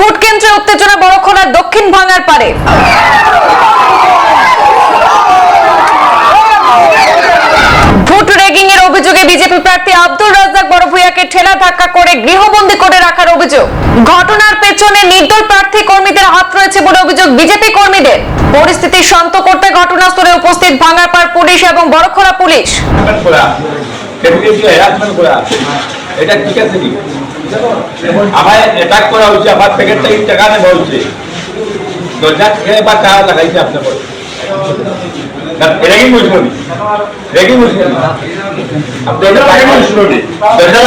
Vote কেন্দ্রে উত্তেজনা বড়খলার দক্ষিণ ভাঙার পারে। অভিযোগে বিজেপি প্রার্থী ঠেলা ধাক্কা করে করে রাখার অভিযোগ। ঘটনার পেছনে প্রার্থী কর্মীদের হাত রয়েছে বলে অভিযোগ বিজেপি কর্মীদের। পরিস্থিতি শান্ত করতে ঘটনাস্থলে উপস্থিত ভাঙারপাড় পুলিশ এবং বড়খলা পুলিশ। আমার অ্যাটাক করা হচ্ছে আমার প্যাকেট থেকে টাকা নেওয়া হচ্ছে দরজা খেয়ে বা টাকা লাগাইছে আপনার পরে দরজা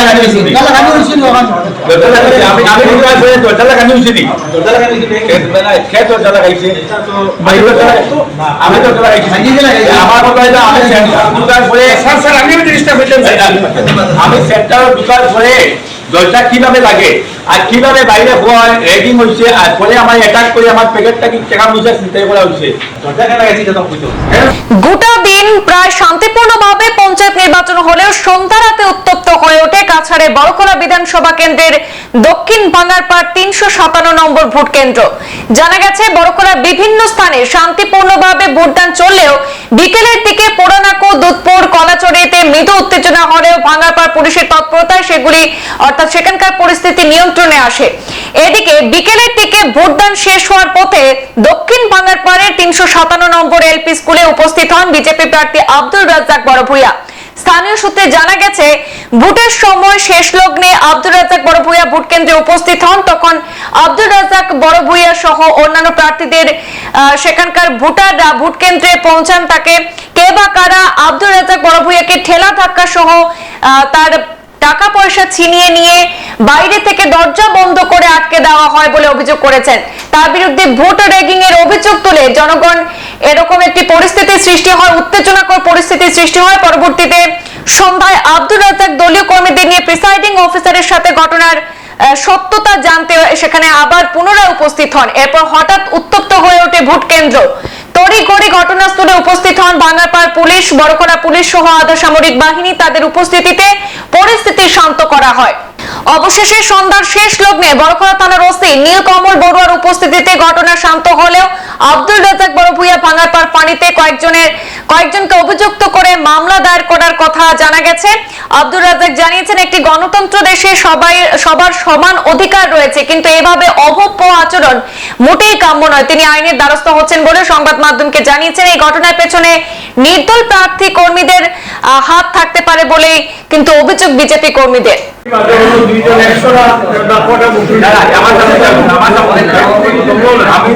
দরজা আমি আমি কিন্তু আসলে দরজা লাগাই বুঝছি দরজা লাগাই বুঝছি কে দরজা লাগাইছে? আমি দরজা আমি দরজা লাগাইছি। আমার কথা হলো আমি সেন্টার দোকান করে স্যার স্যার আমি ডিস্টার্ব হইতেন আমি সেন্টার দোকান করে দরজা কীভাবে লাগে? আর কীভাবে বাইরে হয়? রেডিং হয়েছে আর ফলে আমার অ্যাটাক করে আমার প্যাকেটটা কি টাকা পয়সা চিন্তাই করা হয়েছে গোটা দিন প্রায় শান্তিপূর্ণভাবে পঞ্চায়েত নির্বাচন হলেও সন্ধ্যা রাতে উত্তপ্ত হয়ে ওঠে কাছাড়ে বড়খলা বিধানসভা কেন্দ্রের দক্ষিণ ভাঙারপাড় তিনশো সাতান্ন নম্বর ভোট কেন্দ্র। জানা গেছে বড়খলার বিভিন্ন স্থানে শান্তিপূর্ণভাবে ভোটদান চললেও বিকেলের দিকে পোড়ানাকো, দুধপুর কলাচড়িতে মৃদু উত্তেজনা হলেও ভাঙারপাড় পুলিশের তৎপরতায় সেগুলি, অর্থাৎ সেখানকার পরিস্থিতি নিয়ন্ত্রণে আসে। এদিকে বিকেলের দিকে ভোটদান শেষ হওয়ার পথে দক্ষিণ ভাঙারপাড়ের তিনশো সাতান্ন নম্বর এলপি স্কুলে উপস্থিত হন বিজেপি প্রার্থী আব্দুল রাজ্জাক বড়ভূয়া স্থানীয় সূত্রে জানা গেছে, ভোটের সময় শেষ লগ্নে আব্দুর রাজাক বড় ভূয়া ভোট কেন্দ্রে উপস্থিত হন। তখন আব্দুর রাজাক বড় ভূয়া সহ অন্যান্য প্রার্থীদের সেখানকার ভোটাররা ভোট কেন্দ্রে পৌঁছান। তাকে কে বা কারা আব্দুর রাজাক বড় ভূয়াকে ঠেলা ধাক্কা সহ তার টাকা পয়সা ছিনিয়ে নিয়ে বাইরে থেকে দরজা বন্ধ করে আটকে দেওয়া হয় বলে অভিযোগ করেছেন। তার বিরুদ্ধে ভোট রেগিং এর অভিযোগ তুলে জনগণ এরকম একটি পরিস্থিতির সৃষ্টি হয়, উত্তেজনাকর পরিস্থিতির সৃষ্টি হয়। পরবর্তীতে সন্ধ্যায় আব্দুল রাজ্জাক দলীয় কর্মীদের নিয়ে প্রিসাইডিং অফিসারের সাথে ঘটনার সত্যতা জানতে সেখানে আবার পুনরায় উপস্থিত হন। এরপর হঠাৎ উত্তপ্ত হয়ে ওঠে ভোট কেন্দ্র। তড়িঘড়ি ঘটনাস্থলে উপস্থিত হন পুলিশ বড়কড়া পুলিশ সহ বাহিনী। তাদের উপস্থিতিতে পরিস্থিতি শান্ত করা হয়। অবশেষে সন্ধ্যার শেষ লগ্নে বড়খলা থানার ওসি নীলকমল বড়ুয়ার উপস্থিতিতে ঘটনা শান্ত হলেও আব্দুল রাজাক বড়ভূয়া ভাঙ্গারপাড় পানিতে কয়েকজনের কয়েকজনকে অভিযুক্ত করে মামলা দায়ের করার কথা জানা গেছে। আব্দুল রাজাক জানিয়েছেন, একটি গণতন্ত্র দেশে সবাই সবার সমান অধিকার রয়েছে, কিন্তু এভাবে অভব্য আচরণ মোটেই কাম্য নয়। তিনি আইনের দ্বারস্থ হচ্ছেন বলে সংবাদ মাধ্যমকে জানিয়েছেন। এই ঘটনার পেছনে নির্দল প্রার্থী কর্মীদের হাত থাকতে পারে বলেই কিন্তু অভিযোগ বিজেপি কর্মীদের দাদা আমার সাথে আমার সাথে আমি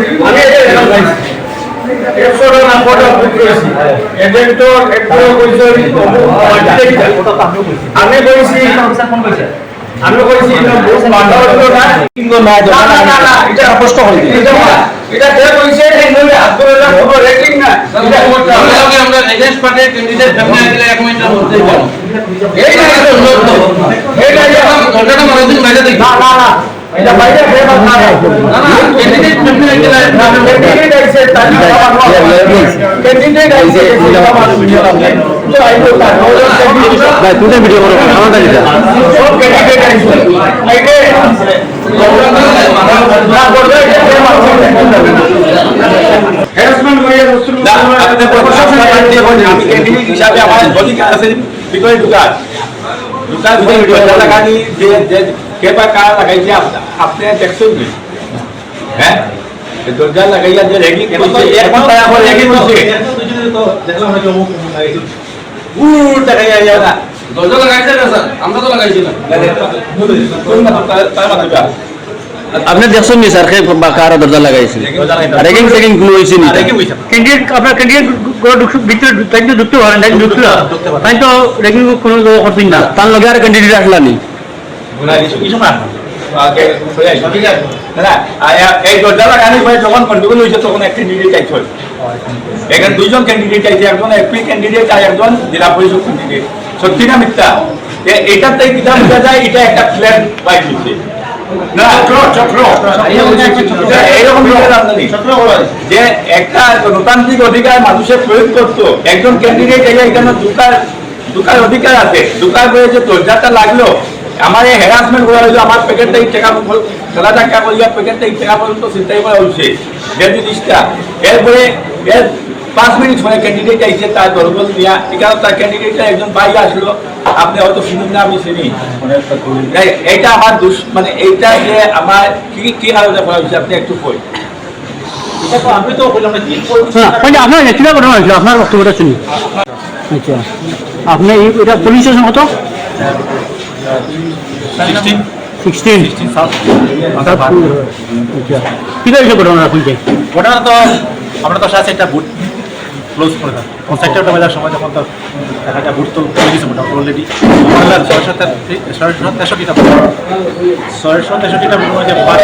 আমি বলছি আমি বলছি না না না না এটা স্পষ্ট হয়ে এটা এটা কে বলছে এই নইলে আব্দুল্লাহ কোনো রেটিং না এটা আমরা আমরা এগেন্স্ট পার্টির ক্যান্ডিডেট সামনে আসলে এক মিনিটের মধ্যে এই না এই না ঘটনাটা মানুষজন বাইরে দেখি না না না। ভাই তুমি ভিডিও করো আমার দাঁড়িয়ে হ্যারাসমেন্ট হয়ে আমি ক্যান্ডিডেট হিসাবে আমার অধিকার আছে। ভিতরে ঢুকার ঢুকার ভিতরে যে যে কে বা কারা লাগাইছে আপ- আপনি দেখছেন কি হ্যাঁ এই দরজা লাগাইয়া যে রেগি করছে এক ঘণ্টা এখন রেগি করছে উড় লাগাইয়া যারা দরজা লাগাইছে না স্যার আমরা তো লাগাইছি না তার মাথা আপনি দেখছেন নি স্যার কে বা কার দরজা লাগাইছে রেগিং সেগিং কোনো হয়েছে নি রেগি হইছে ক্যান্ডিডেট আপনার ক্যান্ডিডেট কোনো ঢুক- ভিতরে তাই তো ঢুকতে পারেন তাই ঢুকতে তাই তো রেগিং কোনো করতেন না তার লগে আর ক্যান্ডিডেট আসলা এই দরজা লাগানি পরে যখন গন্ডগোল হয়েছে তখন একটা ক্যান্ডিডেট চাইছে এখানে দুইজন ক্যান্ডিডেট চাইছে একজন এপি ক্যান্ডিডেট আর একজন জেলা পরিষদ ক্যান্ডিডেট সত্যি না মিথ্যা? এ- এটাতে কিতা বোঝা যায় এটা একটা প্ল্যান বাইক হচ্ছে না চক্র চক্র। এইরকম বিষয় জানি যে একটা গণতান্ত্রিক অধিকার মানুষের প্রয়োগ করতো একজন ক্যান্ডিডেট এখানে ঢুকার অধিকার আছে। পরে যে দরজাটা লাগল আমার এই হ্যারাসমেন্ট করা হয়েছে আমার প্যাকেট থেকে টাকা খেলা টাকা করিয়া প্যাকেট থেকে টাকা পর্যন্ত চিন্তাই করা হয়েছে দেড় জিনিসটা। এরপরে এর পাঁচ মিনিট পরে ক্যান্ডিডেট আইছে তার দলবল দিয়া। এখানে তার ক্যান্ডিডেটটা একজন বাইরে আসলো। আপনি হয়তো শুনুন না আমি চিনি। এই- এইটা আমার দুষ মানে এইটা যে আমার কি কি আলোচনা করা হয়েছে আপনি একটু কই? আমি তো বললাম না হ্যাঁ মানে আপনার কিনা ঘটনা হয়েছিল আপনার বক্তব্যটা শুনি আচ্ছা। আপনি এই এটা পুলিশ স্টেশন কত? সিক্সটিন আচ্ছা কি হয়েছে ঘটনা শুনছে ঘটনা তো আমরা তো সাথে একটা বুট ক্লোজ করে দিলাম পঞ্চায়েতটা বাজার সময় যখন তো একটা বুট তো করে দিয়েছে মোটামুটি অলরেডি ছয়শো তেষট্টিটা ছয়শো তেষট্টিটা বুট মধ্যে পাঁচ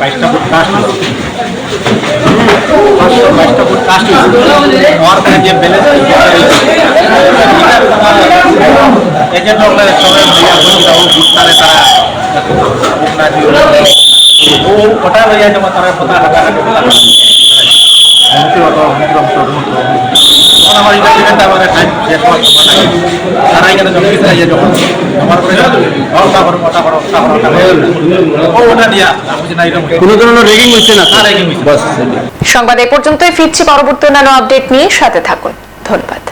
বাইশটা বুট কাস্ট বাইশটা বুট কাস্ট হওয়ার পরে যে ব্যালেন্স সবাই ও তারা দিয়ে ও ওটা লইয়া তারা কথা হাঁটাহাঁটি তখন আমার ইন্টারভিউমেন্ট আমার টাইম শেষ হওয়ার সময় তারা এখানে জমা দিতে যখন জমার পরে ওটা করো ওটা করো ওটা করো ওটা ও ওটা দিয়া না এটা কোনো ধরনের রেগিং হচ্ছে না? আর এগিয়ে বাস। সংবাদ এ পর্যন্তই ফিরছি পরবর্তী অন্যান্য আপডেট নিয়ে সাথে থাকুন। ধন্যবাদ।